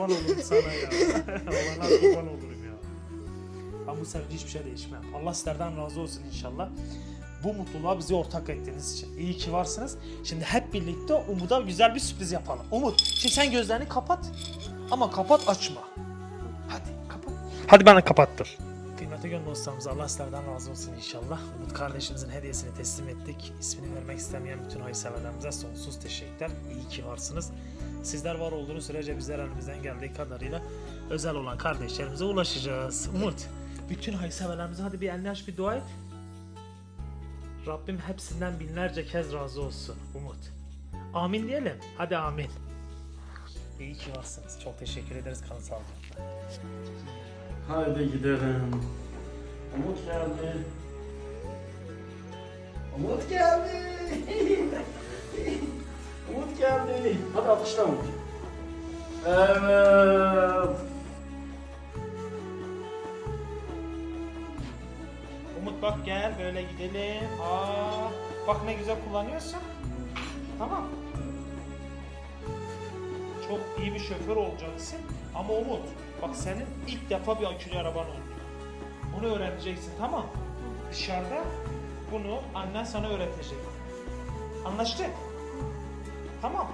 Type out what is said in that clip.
kurban olurum sana ya. Vallahi kurban olurum ya. Ben bu sefer hiçbir şey değişmem. Allah sizlerden razı olsun inşallah. Bu mutluluğa bizi ortak ettiğiniz için. İyi ki varsınız. Şimdi hep birlikte Umut'a güzel bir sürpriz yapalım. Umut, şimdi sen gözlerini kapat. Ama kapat açma. Hadi kapat. Hadi bana kapattır. Kıymetli gönül dostlarımız Allah sizlerden razı olsun inşallah. Umut kardeşimizin hediyesini teslim ettik. İsmini vermek istemeyen bütün hayırseverlerimize sonsuz teşekkürler. İyi ki varsınız. Sizler var olduğunuz sürece bizler elimizden geldiği kadarıyla özel olan kardeşlerimize ulaşacağız. Umut, bütün hayırseverlerimize hadi bir elini aç bir dua et. Rabbim hepsinden binlerce kez razı olsun Umut. Amin diyelim. Hadi amin. İyi ki varsınız. Çok teşekkür ederiz. Kalın sağlıcakla. Haydi gidelim. Umut geldi. Umut geldi. Umut geldi. Hadi alkışla Umut. Evet. Umut bak gel böyle gidelim. Aa, bak ne güzel kullanıyorsun. Tamam. Çok iyi bir şoför olacaksın. Ama Umut bak senin ilk defa bir akülü araban oldu. Bunu öğreneceksin tamam Dışarıda bunu annen sana öğretecek. Anlaştık? Tamam.